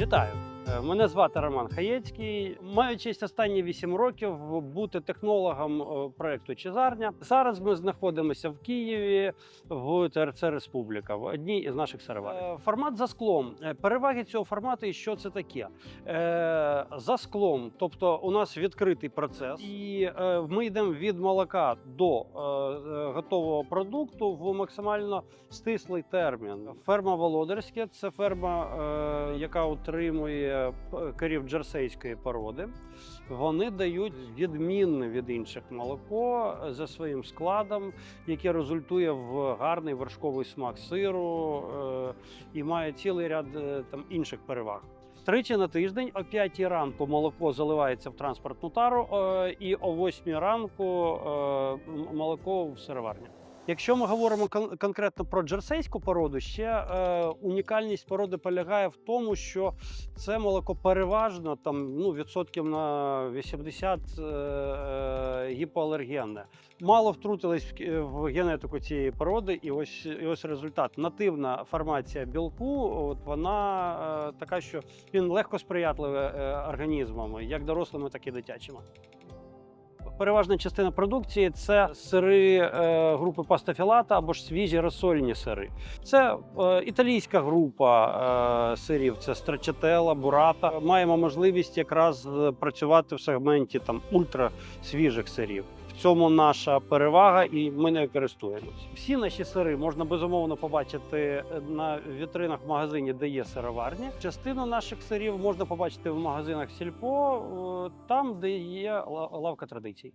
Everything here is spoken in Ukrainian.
Вітаю! Е, Мене звати Роман Хаєцький. Маю честь останні 8 років бути технологом е, проекту Чезарня. Зараз ми знаходимося в Києві в ТРЦ Республіка в одній із наших серверів. Е, Формат за склом. Переваги цього формату і що це таке? За склом, тобто у нас відкритий процес, і ми йдемо від молока до готового продукту в максимально стислий термін. Ферма Володарське це ферма, яка утримує п- корів джерсейської породи. Вони дають відмінне від інших молоко за своїм складом, яке результує в гарний вершковий смак сиру е, і має цілий ряд е, там інших переваг. Тричі на тиждень о 5 ранку молоко заливається в транспортну тару, е, і о 8 ранку е, молоко в сироварні. Якщо ми говоримо кон- конкретно про джерсейську породу, ще е, унікальність породи полягає в тому, що це молоко переважно там ну відсотків на 80 е, е, гіпоалергенне. Мало втрутились в, генетику цієї породи, і ось і ось результат. Нативна формація білку, от вона е, така, що він легко сприятливий е, організмами, як дорослими, так і дитячими. Переважна частина продукції це сири е, групи пастафілата або ж свіжі розсольні сири. Це е, італійська група е, сирів, це страчателла, бурата. Маємо можливість якраз е, працювати в сегменті там ультра свіжих сирів. Цьому наша перевага, і ми не користуємося. Всі наші сири можна безумовно побачити е, на вітринах в магазині, де є сироварні. Частину наших сирів можна побачити в магазинах сільпо, е, там, де є лавка традицій.